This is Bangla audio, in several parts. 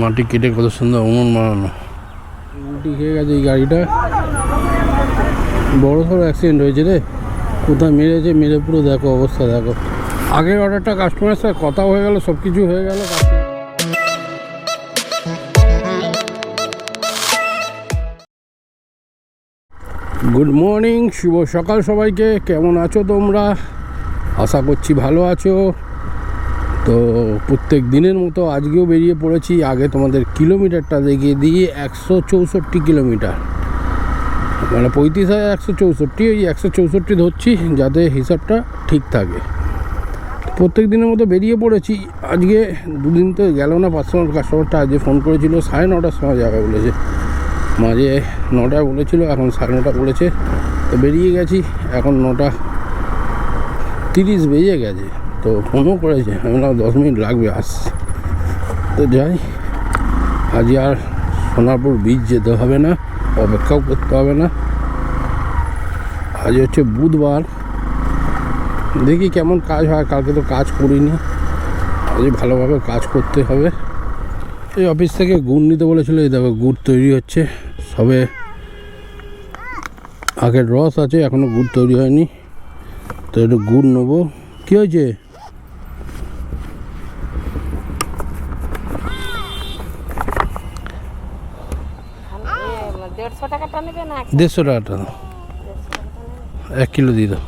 মাটি কেটে কত সুন্দর উনুন মারানো উল্টি খেয়ে গেছে এই গাড়িটা। বড় সড়ো অ্যাক্সিডেন্ট হয়েছে রে। কোথায় মেরেছে মেরে পুরো দেখো অবস্থা দেখো। আগের অর্ডারটা কাস্টমারের সাথে কথা হয়ে গেল সব কিছু হয়ে গেল গুড মর্নিং শুভ সকাল সবাইকে। কেমন আছো তোমরা? আশা করছি ভালো আছো। তো প্রত্যেক দিনের মতো আজকেও বেরিয়ে পড়েছি। আগে তোমাদের কিলোমিটারটা দেখিয়ে দিয়ে একশো চৌষট্টি কিলোমিটার। মানে পঁয়ত্রিশ হাজার একশো চৌষট্টি ওই একশো চৌষট্টি ধরছি যাতে হিসাবটা ঠিক থাকে। প্রত্যেক দিনের মতো বেরিয়ে পড়েছি। আজকে দুদিন তো গেল না পার্সোনাল কাস্টমারটা আজকে ফোন করেছিল সাড়ে নটার সময় যাবে বলেছে। মাঝে নটায় বলেছিল, এখন সাড়ে নটা বলেছে। তো বেরিয়ে গেছি, এখন নটা তিরিশ বেজে গেছে। তো ফোনও করেছে। আমি দশ মিনিট লাগবে আসছে তো যাই। আজ আর সোনারপুর বীজ যেতে হবে না, অপেক্ষাও করতে হবে না। আজ হচ্ছে বুধবার। দেখি কেমন কাজ হয়, কালকে তো কাজ করিনি। আজ ভালোভাবে কাজ করতে হবে। এই অফিস থেকে গুড় নিতে বলেছিল, এই দেখো গুড় তৈরি হচ্ছে। সবে আগের রস আছে এখনও গুড় তৈরি হয়নি। তো একটু গুড় নেব। কী হয়েছে দেড়শো টাকাটা নেবে না দেড়শো টাকাটা। এক কিলো দিয়ে দাও।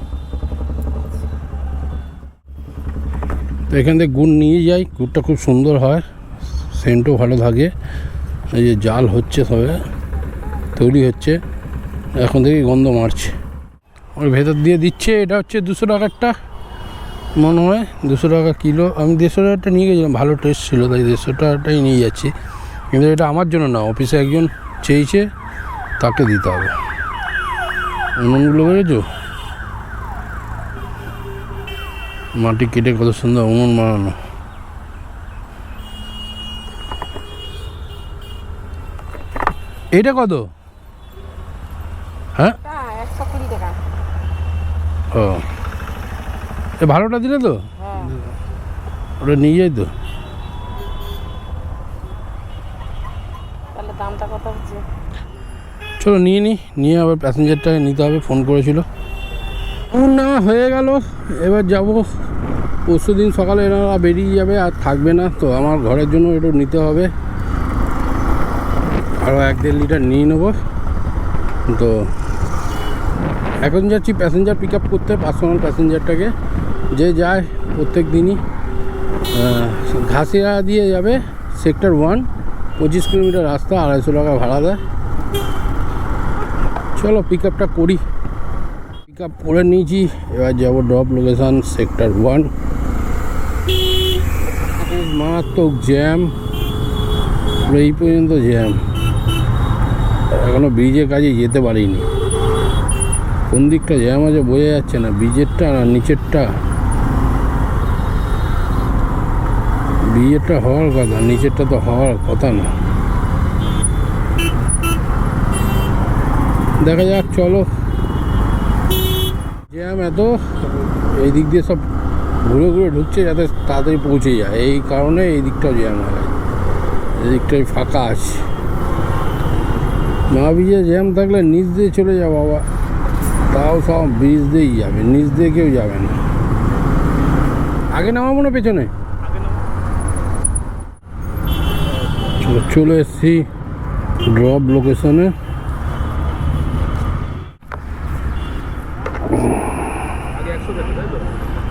তো এখান থেকে গুড় নিয়ে যাই, গুড়টা খুব সুন্দর হয়, সেন্টও ভালো থাকে। এই যে জাল হচ্ছে সবে, তৈরি হচ্ছে, এখন থেকে গন্ধ মারছে। ওর ভেতর দিয়ে দিচ্ছে, এটা হচ্ছে দুশো টাকারটা মনে হয় দুশো টাকা কিলো। আমি দেড়শো টাকাটা নিয়ে গেছিলাম, ভালো টেস্ট ছিল, তাই দেড়শো টাকাটাই নিয়ে যাচ্ছি। কিন্তু এটা আমার জন্য না, অফিসে একজন চেয়েছে তাকে দিতে হবে। উনুনগুলো বেড়েছো মাটি কেটে কত সুন্দর উনুন মারানো এটা কত? হ্যাঁ? ও। এ ভালোটা দিলে তো? হ্যাঁ। ওটা নিয়ে যাই তো তাহলে দামটা কত হচ্ছে চলো নিয়ে নিই নিয়ে আবার প্যাসেঞ্জারটাকে নিতে হবে, ফোন করেছিল। ফোন না হয়ে গেল, এবার যাব। পরশু দিন সকালে এনারা বেরিয়ে যাবে, আর থাকবে না, তো আমার ঘরের জন্য একটু নিতে হবে। আরও এক দেড় লিটার নিয়ে নেব। তো এখন যাচ্ছি প্যাসেঞ্জার পিক আপ করতে পার্সোনাল প্যাসেঞ্জারটাকে। যে যায় প্রত্যেক দিনই ঘাসিয়া দিয়ে যাবে সেক্টর ওয়ান পঁচিশ কিলোমিটার রাস্তা, আড়াইশো টাকা ভাড়া দেয়। চলো পিক আপটা করি। পিক আপ করে নিয়েছি, এবার যাব ড্রপ লোকেশান সেক্টর ওয়ান মারাত্মক জ্যাম এই পর্যন্ত জ্যাম এখনও ব্রিজের কাজে যেতে পারিনি। কোন দিকটা জ্যাম আছে বোঝা যাচ্ছে না। ব্রিজেরটা না নিচেরটা? ব্রিজেরটা হওয়ার কথা, নিচেরটা তো হওয়ার কথা না। দেখা যাক, চলো। জ্যাম এত, এই দিক দিয়ে সব ঘুরে ঘুরে ঢুকছে যাতে তাড়াতাড়ি পৌঁছে যায়। এই কারণে এই দিকটাও জ্যাম হয়ে এই দিকটাই ফাঁকা আছে। মা ব্রিজে জ্যাম থাকলে নিচ দিয়ে চলে যাও বাবা। তাও সব ব্রিজ দিয়েই যাবে, নিচ দিয়ে কেউ যাবে না। আগে নামাবো না পেছনে? চলে এসছি। ড্রপ লোকেশনে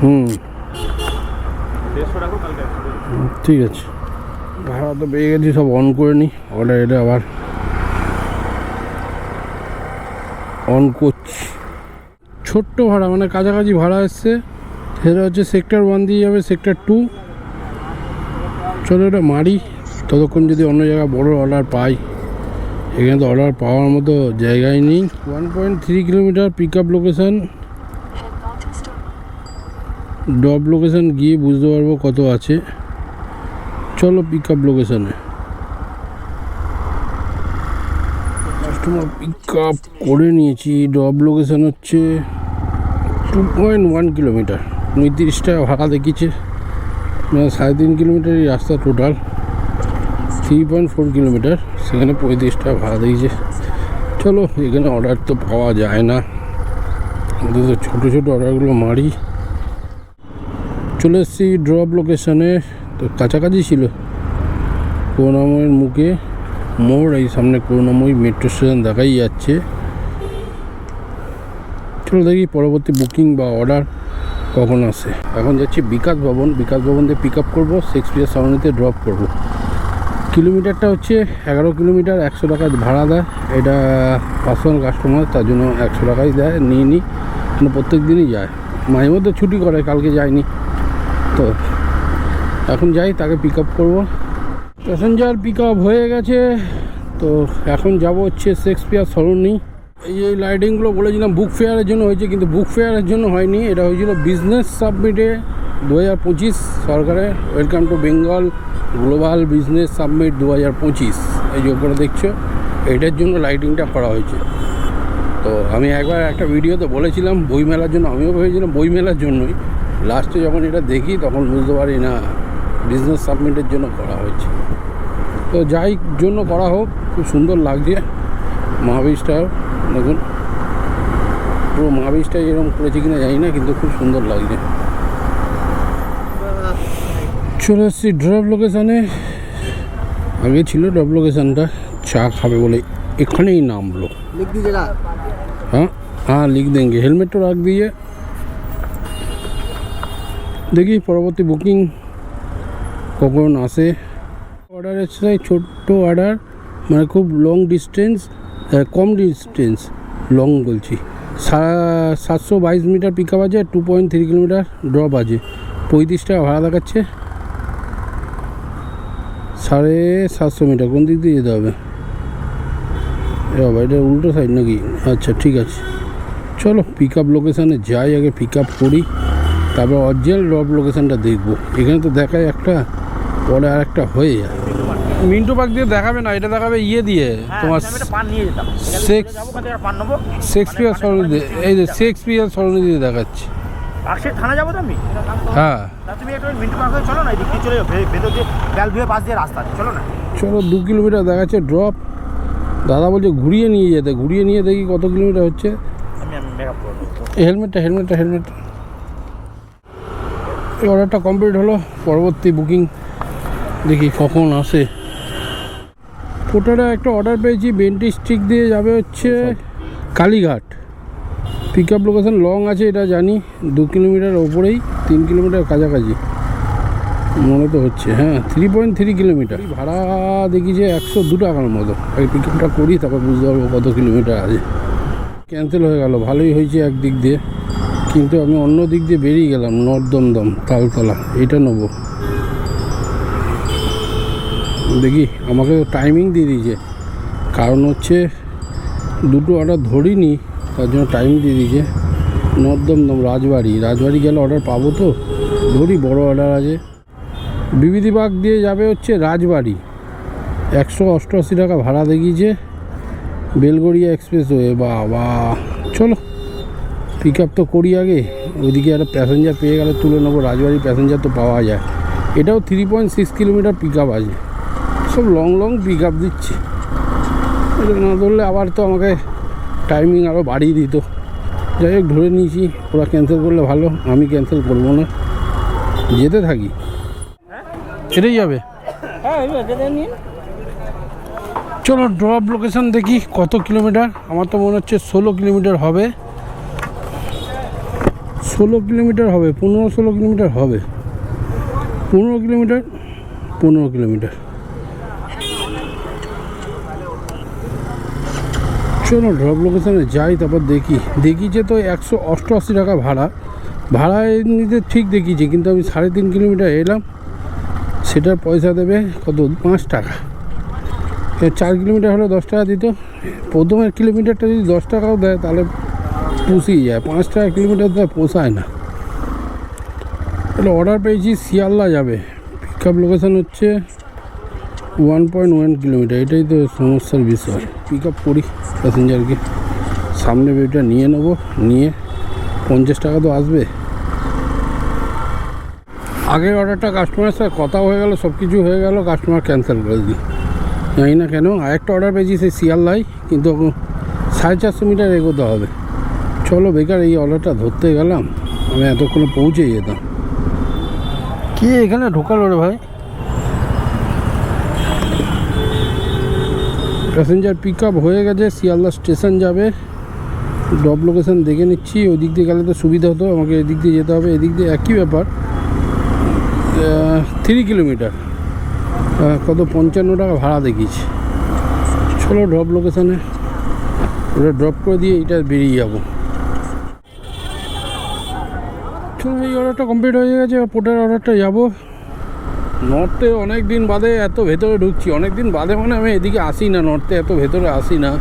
হুম। ঠিক আছে। ভাড়া তো পেয়ে গেছি সব অন করে নিই অর্ডার এটা আবার অন করছি। ছোট্ট ভাড়া মানে কাছাকাছি ভাড়া এসছে। সেটা হচ্ছে সেক্টর ওয়ান দিয়ে যাবে সেক্টর টু চলো এটা মারি। ততক্ষণ যদি অন্য জায়গায় বড় অর্ডার পাই। এখানে তো অর্ডার পাওয়ার মতো জায়গায় নেই। One point three kilometre pick up location drop location গিয়ে বুঝতে পারব কত আছে। চলো পিক আপ লোকেশানে কাস্টমার পিক আপ করে নিয়েছি ড্রপ লোকেশান হচ্ছে টু পয়েন্ট ওয়ান কিলোমিটার পঁয়ত্রিশ ভাড়া দেখিয়েছে। মানে সাড়ে তিন কিলোমিটারই রাস্তা total three point four kilometre সেখানে পঁয়ত্রিশ টাকা ভাড়া দিয়েছে চলো, এখানে অর্ডার তো পাওয়া যায় না। অন্তত ছোটো ছোটো অর্ডারগুলো মারি। চলে এসেছি ড্রপ লোকেশনে তো কাছাকাছি ছিল। করুণাময়ের মুখে মোড়, এই সামনে করুণাময়ী মেট্রো স্টেশন দেখাই যাচ্ছে। চলো দেখি পরবর্তী বুকিং বা অর্ডার কখন আসে। এখন যাচ্ছি বিকাশ ভবন। বিকাশ ভবন দিয়ে পিক আপ করব শেক্সপিয়ার সামনেতে ড্রপ করব। কিলোমিটারটা হচ্ছে এগারো কিলোমিটার, একশো টাকা ভাড়া দেয়। এটা পার্সোনাল কাস্টমার তার জন্য একশো টাকাই দেয়। নিয়ে নিই প্রত্যেক দিনই যায়। মাঝে মধ্যে ছুটি করে, কালকে যায়নি তো এখন যাই, তাকে পিক আপ করব। প্যাসেঞ্জার পিক আপ হয়ে গেছে। তো এখন যাব হচ্ছে শেক্সপিয়ার সরণি এই যে লাইটিংগুলো বলেছিলাম বুক ফেয়ারের জন্য হয়েছে, কিন্তু বুক ফেয়ারের জন্য হয়নি। এটা হয়েছিল বিজনেস সাবমিটে দু হাজার পঁচিশ, সরকারের। Welcome to Bengal global business summit দু হাজার পঁচিশ। এই যে ওপরে দেখছ, এটার জন্য লাইটিংটা করা হয়েছে। তো আমি একবার একটা ভিডিওতে বলেছিলাম, বইমেলার জন্য, আমিও ভেবেছিলাম বইমেলার জন্যই। লাস্টে যখন এটা দেখি তখন বুঝতে পারি না বিজনেস সাবমিটের জন্য করা হয়েছে তো যাই জন্য করা হোক খুব সুন্দর লাগছে মহাবীজটাও দেখুন পুরো মহাবীজটা এরকম করেছে কিনা জানি না কিন্তু খুব সুন্দর লাগছে চলে এসেছি ড্রপ লোকেশানে আগে ছিল ড্রপ লোকেশানটা চা খাবে বলে এখানেই নামলো लिख दीजिएगा हाँ हाँ लिख देंगे हेलमेट तो रख दिए দেখি পরবর্তী বুকিং কখন আসে। অর্ডার এসেছে ছোট্ট অর্ডার মানে খুব লং ডিস্টেন্স কম ডিস্টেন্স লং বলছি। সাতশো বাইশ মিটার পিক আপ আছে two point three kilometre drop আছে। পঁয়ত্রিশ টাকা ভাড়া দেখাচ্ছে। সাড়ে সাতশো মিটার, কোন দিক দিয়ে যেতে হবে? বাবা, এটা উল্টো সাইড নাকি? আচ্ছা ঠিক আছে। চলো পিক আপ লোকেশানে যাই, আগে পিক আপ করি। তারপর অরিজিনাল ড্রপ লোকেশানটা দেখব। এখানে তো দেখায় একটা পরে আর একটা হয়ে যায়। মিন্টু পার্ক দিয়ে দেখাবে না এটা দেখাবে ইয়ে দিয়ে তোমার পান নেব। শেক্সপিয়ার সরণি দিয়ে এই যে শেক্সপিয়ার সরণি দিয়ে দেখাচ্ছে। পাশের থানা যাব তো আমি? হ্যাঁ। তুমি একটু মিন্টু পার্ক চলো না এদিক চলে যাও ভেতর দিয়ে ডাল পাশ দিয়ে রাস্তা চলো না। চলো দু কিলোমিটার দেখাচ্ছে ড্রপ দাদা বলছে ঘুরিয়ে নিয়ে যেতে ঘুরিয়ে নিয়ে দেখি কত কিলোমিটার হচ্ছে। হেলমেটটা হেলমেটটা হেলমেটটা এই অর্ডারটা কমপ্লিট হলো পরবর্তী বুকিং দেখি কখন আসে। পোটারে একটা অর্ডার পেয়েছি বেন্টি স্টিক দিয়ে যাবে হচ্ছে Kalighat. Pick up location long আছে এটা জানি দু কিলোমিটার ওপরেই তিন কিলোমিটার কাছাকাছি। মনে তো হচ্ছে হ্যাঁ থ্রি পয়েন্ট থ্রি কিলোমিটার। ভাড়া দেখি যে একশো দু টাকার মতো। আগে পিক আপটা করি তারপর বুঝতে পারব কত কিলোমিটার আছে। ক্যান্সেল হয়ে গেল ভালোই হয়েছে একদিক দিয়ে। কিন্তু আমি অন্য দিক দিয়ে বেরিয়ে গেলাম, নর্দমদম, তালতলা। এটা নেব। দেখি, আমাকে টাইমিং দিয়ে দিয়েছে। কারণ হচ্ছে, দুটো অর্ডার ধরিনি, তার জন্য টাইম দিয়ে দিয়েছে। নর্দমদম, রাজবাড়ি। রাজবাড়ি গেলে অর্ডার পাবো তো? ধরি, বড় অর্ডার আছে। বিবিধিবাগ দিয়ে যাবে হচ্ছে রাজবাড়ি। একশো অষ্টআশি টাকা ভাড়া দেখিয়েছে। বেলগড়িয়া এক্সপ্রেসওয়ে। বাবা, চলো। পিক আপ তো করি আগে ওইদিকে একটা প্যাসেঞ্জার পেয়ে গেলে তুলে নেব রাজবাড়ির প্যাসেঞ্জার তো পাওয়া যায়। এটাও three point six kilometre pick up আছে। সব লং লং পিক আপ দিচ্ছে। এটা না ধরলে আবার তো আমাকে টাইমিং আরও বাড়িয়ে দিত। যাই হোক ধরে নিয়েছি ওরা ক্যান্সেল করলে ভালো আমি ক্যান্সেল করব না। যেতে থাকি। এটাই যাবে। হ্যাঁ চলো ড্রপ লোকেশন দেখি কত কিলোমিটার আমার তো মনে হচ্ছে ষোলো কিলোমিটার হবে। ষোলো কিলোমিটার হবে, পনেরো ষোলো কিলোমিটার হবে। পনেরো কিলোমিটার পনেরো কিলোমিটার। চলো ড্রপ লোকেশানে যাই, তারপর দেখি। দেখিছে তো একশো অষ্টআশি টাকা ভাড়া। ভাড়া নিতে ঠিক দেখিয়েছে, কিন্তু আমি সাড়ে তিন কিলোমিটার এলাম। সেটার পয়সা দেবে কত? পাঁচ টাকা। চার কিলোমিটার হলে দশ টাকা দিত। প্রথমের কিলোমিটারটা যদি দশ টাকাও দেয়, তাহলে পুষিয়ে যায়। পাঁচ টাকা কিলোমিটার দেয় পোষায় না। তাহলে অর্ডার পেয়েছি, শিয়ালদা যাবে। পিক আপ লোকেশান হচ্ছে ওয়ান পয়েন্ট ওয়ান কিলোমিটার। এটাই তো সমস্যার বিষয়। পিক আপ করি প্যাসেঞ্জারকে সামনে বেটা নিয়ে নেব। নিয়ে পঞ্চাশ টাকা তো আসবে। আগের অর্ডারটা কাস্টমারের সাথে কথা হয়ে গেল সব কিছু হয়ে গেল কাস্টমার ক্যান্সেল করে দিই জানি না কেন, আরেকটা অর্ডার পেয়েছি সেই শিয়ালদাই কিন্তু সাড়ে চারশো মিটার এগোতে হবে। চলো বেকার এই অর্ডারটা ধরতে গেলাম। আমি এতক্ষণে পৌঁছে যেতাম। কে এখানে ঢোকালো রে ভাই? প্যাসেঞ্জার পিক আপ হয়ে গেছে শিয়ালদা স্টেশন যাবে। ড্রপ লোকেশন দেখে নিচ্ছি ওই দিক দিয়ে গেলে তো সুবিধা হতো আমাকে এদিক দিয়ে যেতে হবে। এদিক দিয়ে একই ব্যাপার থ্রি কিলোমিটার কত পঞ্চান্ন টাকা ভাড়া দেখিয়েছি। চলো ড্রপ লোকেশানে ওটা ড্রপ করে দিয়ে এটা বেরিয়ে যাব চলো এই অর্ডারটা কমপ্লিট হয়ে গেছে পোটার অর্ডারটা যাব। নর্থে অনেক দিন বাদে এত ভেতরে ঢুকছি। অনেক দিন বাদে মানে আমি এদিকে আসি না নর্থে এত ভেতরে আসি না।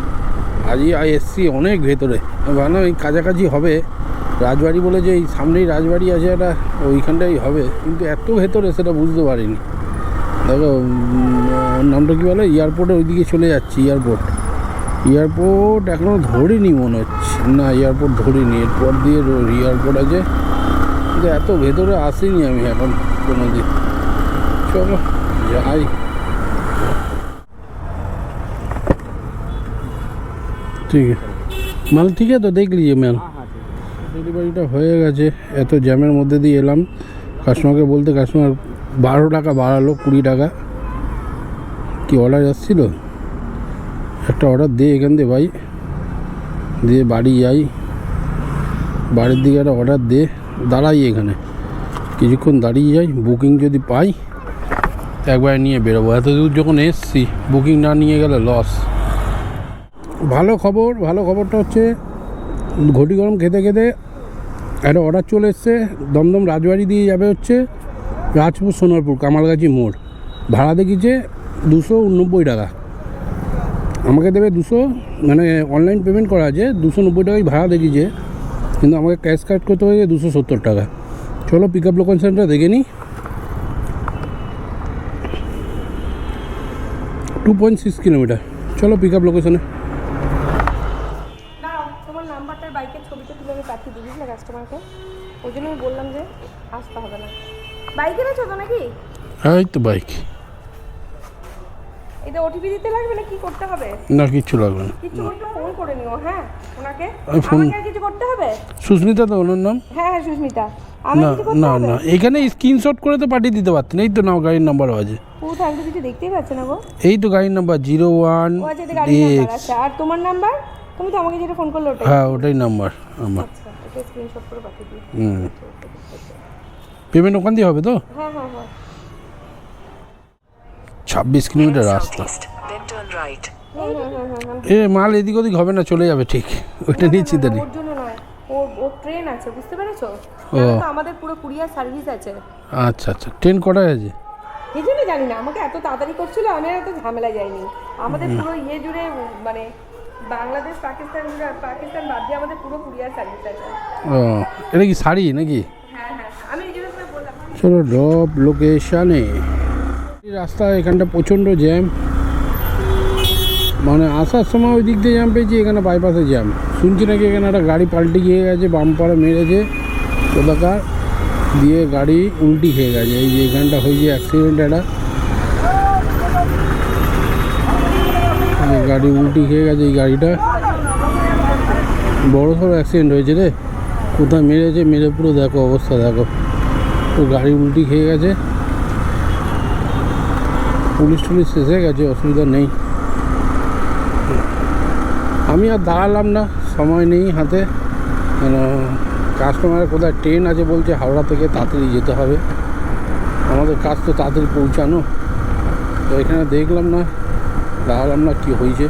আজই আই এসছি অনেক ভেতরে। ভাবলাম এই কাছাকাছি হবে। রাজবাড়ি বলে যে এই সামনেই রাজবাড়ি আছে একটা, ওইখানটাই হবে। কিন্তু এত ভেতরে সেটা বুঝতে পারিনি। দেখো নামটা কী বলে? এয়ারপোর্টের ওইদিকে চলে যাচ্ছি এয়ারপোর্ট এয়ারপোর্ট এখনও ধরিনি মনে হচ্ছে। না এয়ারপোর্ট ধরিনি। এরপর দিয়ে এয়ারপোর্ট আছে। কিন্তু এত ভেতরে আসিনি আমি এখন কোনো দিন। চলো যাই। ঠিক আছে। মাল ঠিক আছে তো? দেখলি যে ম্যাল ডেলিভারিটা হয়ে গেছে। এত জ্যামের মধ্যে দিয়ে এলাম। কাস্টমারকে বলতে কাস্টমার বারো টাকা বাড়ালো কুড়ি টাকা। কি অর্ডার আসছিল? একটা অর্ডার দে এখান দিয়ে ভাই। দিয়ে বাড়ি যাই। বাড়ির দিকে একটা অর্ডার দে। দাঁড়াই এখানে। কিছুক্ষণ দাঁড়িয়ে যাই বুকিং যদি পাই, একবার নিয়ে বেরোবো। এত দূর যখন এসছি বুকিং না নিয়ে গেলে লস ভালো খবর, ভালো খবরটা হচ্ছে, ঘটি গরম খেতে খেতে একটা অর্ডার চলে এসছে, দমদম রাজবাড়ি দিয়ে যাবে হচ্ছে রাজপুর সোনারপুর, কামালগাছি মোড়। ভাড়া দেখিয়েছে দুশো উননব্বই টাকা। আমাকে দেবে দুশো মানে অনলাইন পেমেন্ট করা আছে, দুশো নব্বই টাকাই ভাড়া দেখিয়েছে। কিন্তু আমাকে ক্যাশ কাট করতে হয়েছে দুশো সত্তর টাকা। চলো পিক আপ লোকেশনটা দেখে নিই। Two point six kilometre. চলো পিক আপ লোকেশনে না ওই জন্য আমি বললাম যে আসতে হবে না। বাইক এনেছো তো নাকি? এই তো বাইক এটা ওটিপি দিতে লাগবে না? কি করতে হবে? না কিচ্ছু লাগবে না। কিছু একটু ফোন করে নিও হ্যাঁ? ওনাকে? আমাকে আর কিছু করতে হবে? সুস্মিতা তো ওনার নাম? হ্যাঁ হ্যাঁ সুস্মিতা। না না এখানে স্ক্রিনশট করে তো পাঠিয়ে দিতে পারতেন। এই তো নাও গাড়ির নাম্বারও আছে। ও আমি কিছু দেখতেই পাচ্ছি না গো। এই তো গাড়ির number zero one number X আচ্ছা। আর তোমার নাম্বার তুমি তো আমাকে যেটা ফোন করলে হ্যাঁ ওটাই নাম্বার আমার। আচ্ছা স্ক্রিনশট করে পাঠিয়ে দিই হুম। পেমেন্ট ওখান দিয়ে হবে তো? হ্যাঁ হ্যাঁ হ্যাঁ। ছাব্বিশ কিলোমিটার রাস্তা। এ মাল এদিক ওদিক হবে না চলে যাবে ঠিক। ওইটা নিচ্ছি তারি ওর জন্য নয়। ও ও ট্রেন আছে বুঝতে পেরেছ? ও। আমাদের পুরো কুরিয়ার সার্ভিস আছে। আচ্ছা আচ্ছা। ট্রেন কটায় আছে? এই জন্য জানি না আমাকে এত তাড়াতাড়ি করছিল আমি এত ঝামেলা যাইনি। আমাদের পুরো ইয়ে জুড়ে মানে বাংলাদেশ পাকিস্তান পাকিস্তান বাদ দিয়ে আমাদের পুরো কুরিয়ার সার্ভিস আছে। ও এটা কি শাড়ি নাকি? হ্যাঁ হ্যাঁ আমি এই জন্য বললাম। চলো ড্রপ লোকেশানে রাস্তা, এখানটা প্রচণ্ড জ্যাম। মানে আসার সময় ওই দিক দিয়ে জ্যাম পেয়েছি, এখানে বাইপাসে জ্যাম শুনছি নাকি এখানে একটা গাড়ি পাল্টে গিয়ে গেছে বাম্পারে মেরেছে। কোথাকার দিয়ে গাড়ি উল্টি খেয়ে গেছে। এই যে এখানটা হয়েছে অ্যাক্সিডেন্ট একটা। গাড়ি উল্টি খেয়ে গেছে এই গাড়িটা। বড় সড়ো অ্যাক্সিডেন্ট হয়েছে রে। কোথায় মেরেছে, মেরে পুরো দেখো অবস্থা দেখো। তো গাড়ি উল্টি খেয়ে গেছে। পুলিশ টুলিশ এসে গেছে, অসুবিধা নেই। আমি আর দাঁড়ালাম না, সময় নেই হাতে। কেন কাস্টমারের কোথায়? ট্রেন আছে বলছে, হাওড়া থেকে তাড়াতাড়ি যেতে হবে। আমাদের কাজ তো তাড়াতাড়ি পৌঁছানো। তো এখানে দেখলাম না, দাঁড়ালাম না, কি হয়েছে।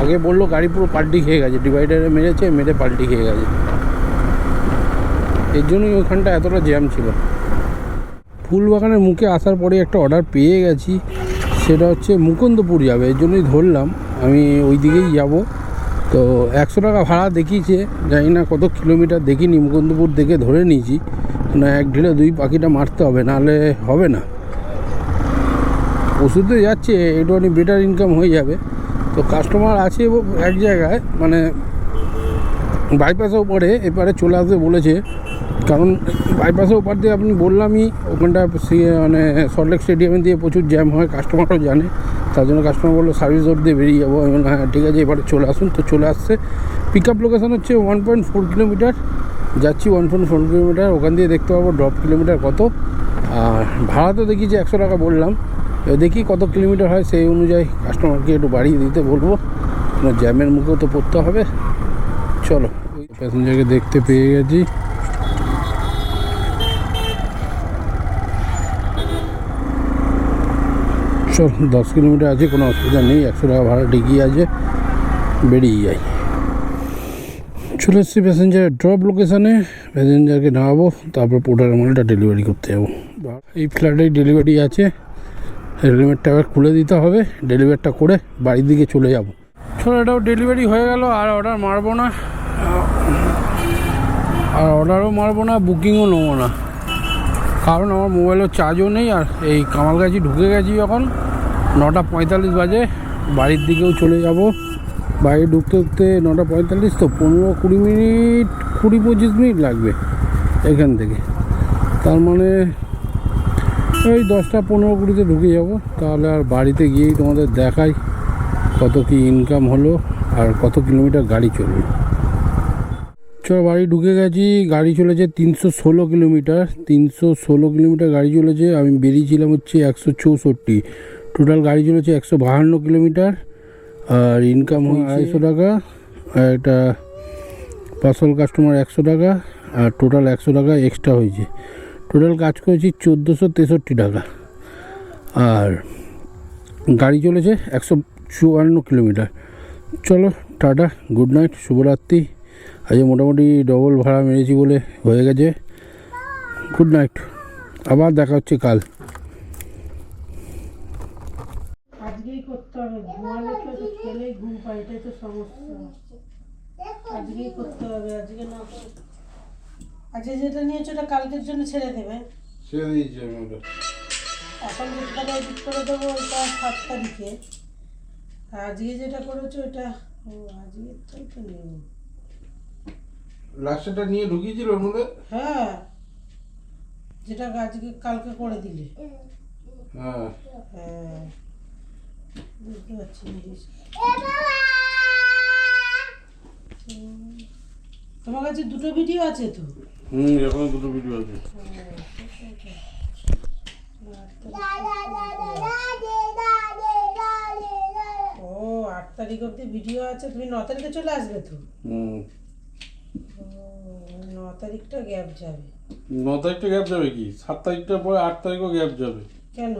আগে বলল গাড়ি পুরো পাল্টি খেয়ে গেছে ডিভাইডারে মেরেছে, মেরে পাল্টি খেয়ে গেছে। এর জন্যই ওখানটা এতটা জ্যাম ছিল। ফুলবাগানের মুখে আসার পরে একটা অর্ডার পেয়ে গেছি, সেটা হচ্ছে মুকুন্দপুর যাবে, এর জন্যই ধরলাম। আমি ওই দিকেই যাব। তো একশো টাকা ভাড়া দেখিয়েছে, জানি না কত কিলোমিটার, দেখিনি, মুকুন্দপুর দেখে ধরে নিয়েছি। না, এক ঢিলে দুই পাখিটা মারতে হবে, নাহলে হবে না। ওষুধে যাচ্ছে একটুখানি বেটার ইনকাম হয়ে যাবে। তো কাস্টমার আছে এক জায়গায় মানে বাইপাসেও পরে এপারে চলে আসবে বলেছে। কারণ বাইপাসের ওপার দিয়ে আপনি বললামই, ওখানটা মানে সল্টলেক স্টেডিয়ামে দিয়ে প্রচুর জ্যাম হয় কাস্টমারও জানে। তার জন্য কাস্টমার বলল সার্ভিস রোড দিয়ে বেরিয়ে যাব। আমি হ্যাঁ ঠিক আছে, এবারে চলে আসুন। তো চলে আসছে। পিক আপ লোকেশান হচ্ছে ওয়ান পয়েন্ট ফোর কিলোমিটার যাচ্ছি ওয়ান পয়েন্ট ফোর কিলোমিটার ওখান দিয়ে দেখতে পাবো ড্রপ কিলোমিটার কত। আর ভাড়া তো দেখি যে একশো টাকা বললাম। দেখি কত কিলোমিটার হয় সেই অনুযায়ী কাস্টমারকে একটু বাড়িয়ে দিতে বলব। জ্যামের মুখেও তো পড়তে হবে। চলো প্যাসেঞ্জারকে দেখতে পেয়ে গেছি। চল দশ কিলোমিটার আছে, কোনো অসুবিধা নেই, একশো টাকা ভাড়া ঠিকই আছে, বেরিয়ে যাই। চলে এসেছি প্যাসেঞ্জারের ড্রপ লোকেশানে প্যাসেঞ্জারকে নামাবো, তারপর পোটার মালটা ডেলিভারি করতে যাব। এই ফ্ল্যাটেই ডেলিভারি আছে হেলমেটটা এবার খুলে দিতে হবে ডেলিভারিটা করে বাড়ির দিকে চলে যাব। চলো এটাও ডেলিভারি হয়ে গেল, আর অর্ডার মারবো না। আর অর্ডারও মারবো না বুকিংও নেব না। কারণ আমার মোবাইলের চার্জও নেই, আর এই কামালগাছি ঢুকে গেছি যখন নটা পঁয়তাল্লিশ বাজে, বাড়ির দিকেও চলে যাব। বাইরে ঢুকতে ঢুকতে নটা পঁয়তাল্লিশ, তো পনেরো কুড়ি মিনিট, কুড়ি পঁচিশ মিনিট লাগবে এখান থেকে। তার মানে ওই দশটা পনেরো কুড়িতে ঢুকে যাব। তাহলে আর বাড়িতে গিয়েই তোমাদের দেখাই কত কি ইনকাম হলো আর কত কিলোমিটার গাড়ি চলবে। চলো বাড়ি ঢুকে গেছি, গাড়ি চলেছে তিনশো ষোলো কিলোমিটার। তিনশো ষোলো কিলোমিটার গাড়ি চলেছে, আমি বেরিয়েছিলাম হচ্ছে একশো চৌষট্টি। টোটাল গাড়ি চলেছে একশো বাহান্ন কিলোমিটার আর ইনকাম হয় আড়াইশো টাকা আর একটা পার্সেল কাস্টমার একশো টাকা আর টোটাল একশো টাকা এক্সট্রা হয়েছে। টোটাল কাজ করেছি চোদ্দোশো তেষট্টি টাকা। আর গাড়ি চলেছে একশো চুয়ান্ন কিলোমিটার। চলো টাটা গুড নাইট শুভরাত্রি। আজকে মোটামুটি ডবল ভাড়া মেরেছি বলে হয়ে গেছে। গুড নাইট আবার দেখা হচ্ছে কাল আজকেই করতে হবে ঘুমালে তো তো খেলেই এটাই তো সমস্যা। আজকেই করতে হবে আজকে না। করে- আজকে যেটা নিয়েছো ওটা কালকের জন্য ছেড়ে দেবে। ছেড়ে দিয়েছি আমি ওটা। এখন যেটা এডিট করে দেবো ওটা সাত তারিখে। আজকে যেটা করেছ ওটা ও আজকেরটাই তো নেই। লাস্টটা নিয়ে ঢুকিয়েছিল ওর মধ্যে? হ্যাঁ। যেটা আজকে কালকে করে দিলে। হ্যাঁ। হ্যাঁ। বুঝতে পারছি না বেশ। হুম। তোমার কাছে দুটো ভিডিও আছে তো। হুম এখন দুটো ভিডিও আছে। ও আট তারিখ অব্দি ভিডিও আছে তুমি ন তারিখে চলে আসবে তো? ন তারিখটা গ্যাপ যাবে। ন তারিখটা গ্যাপ যাবে কি? সাত তারিখটার পরে আট তারিখও গ্যাপ যাবে। কেন?